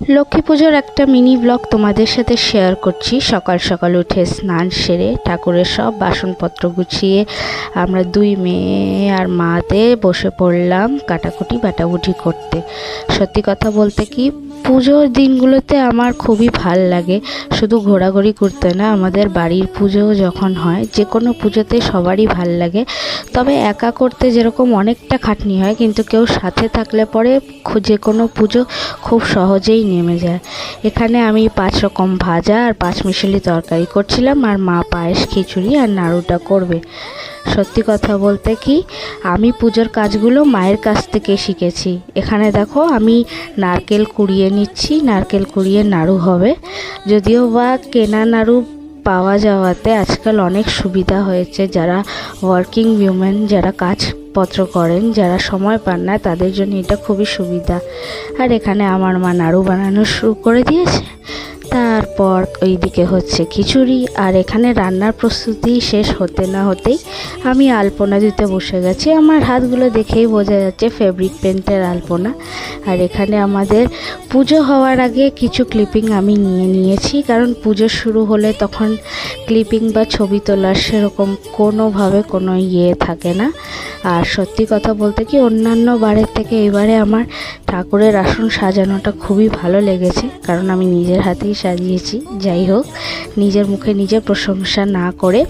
লক্ষ্মী পুজোর একটা mini blog তোমাদের সাথে শেয়ার করছি। সকাল সকাল উঠে স্নান সেরে ঠাকুরের সব বাসনপত্র গুছিয়ে আমরা দুই মেয়ে আর মাতে বসে পড়লাম কাটাকুটি বাটাকুটি করতে। সত্যি কথা বলতে কি পুজোর দিনগুলোতে আমার খুবই ভালো লাগে। শুধু ঘোরাঘুরি করতে না, আমাদের বাড়ির পুজো যখন হয় যে কোনো পুজোতে সবারই ভালো লাগে। তবে একা করতে যেরকম অনেকটা খাটনি হয়, কিন্তু কেউ সাথে থাকলে পরে যে কোনো পুজো খুব সহজেই নেমে যায়। এখানে আমি পাঁচ রকম ভাজা আর পাঁচ মিশালি তরকারি করছিলাম, আর মা পায়েস খিচুড়ি আর নাড়ুটা করবে। সত্যি কথা বলতে কি, আমি পুজোর কাজগুলো মায়ের কাছ থেকে শিখেছি। এখানে দেখো, আমি নারকেল কুড়িয়ে নিচ্ছি, নারকেল কুড়িয়ে নাড়ু হবে। যদিও বা কেনা নাড়ু পাওয়া যাওয়াতে আজকাল অনেক সুবিধা হয়েছে। যারা ওয়ার্কিং উইমেন যারা কাজপত্র করেন, যারা সময় পান না, তাদের জন্য এটা খুবই সুবিধা। আর এখানে আমার মা নাড়ু বানানো শুরু করে দিয়েছে। তারপর ওইদিকে হচ্ছে খিচুড়ি, আর এখানে রান্নার প্রস্তুতি শেষ হতে না হতেই আমি আলপনা দিতে বসে গেছি। আমার হাতগুলো দেখেই বোঝা যাচ্ছে ফেব্রিক পেন্টের আলপনা। আর এখানে আমাদের পুজো হওয়ার আগে কিছু ক্লিপিং আমি নিয়ে নিয়েছি, কারণ পুজো শুরু হলে তখন ক্লিপিং বা ছবি তোলার সেরকম কোনোভাবে কোনো ইয়ে থাকে না। আর সত্যি কথা বলতে কি, অন্যান্য বারের থেকে এবারে আমার ঠাকুরের আসন সাজানোটা খুবই ভালো লেগেছে, কারণ আমি নিজের হাতেই সাজিয়েছি। যাই হোক, নিজের মুখে নিজে প্রশংসা না করে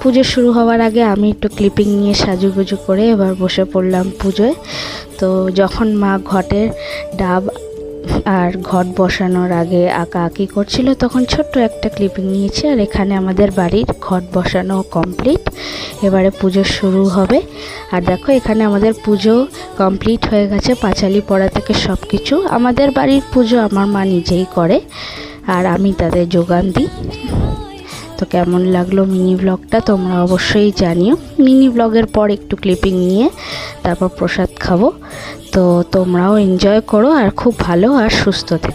পুজো শুরু হওয়ার আগে আমি একটু ক্লিপিং নিয়ে সাজুগুজু করে এবার বসে পড়লাম পুজোয়। তো যখন মা ঘটের ডাব আর ঘট বসানোর আগে আঁকা আঁকি করছিল, তখন ছোট্ট একটা ক্লিপিং নিয়েছি আর এখানে আমাদের বাড়ির ঘট বসানো কমপ্লিট এবারে পুজো শুরু হবে। আর দেখো, এখানে আমাদের পুজো কমপ্লিট হয়ে গেছে, পাঁচালি পড়া থেকে সব কিছু আমাদের বাড়ির পুজো আমার মা নিজেই করে, আর আমি তাদের যোগান দিই। তো কেমন লাগল মিনি ব্লগটা তোমরা অবশ্যই জানিও। মিনি ব্লগের পর একটু ক্লিপিং নিয়ে তারপর প্রসাদ খাব। তো তোমরাও এনজয় করো আর খুব ভালো আর সুস্থ থেকো।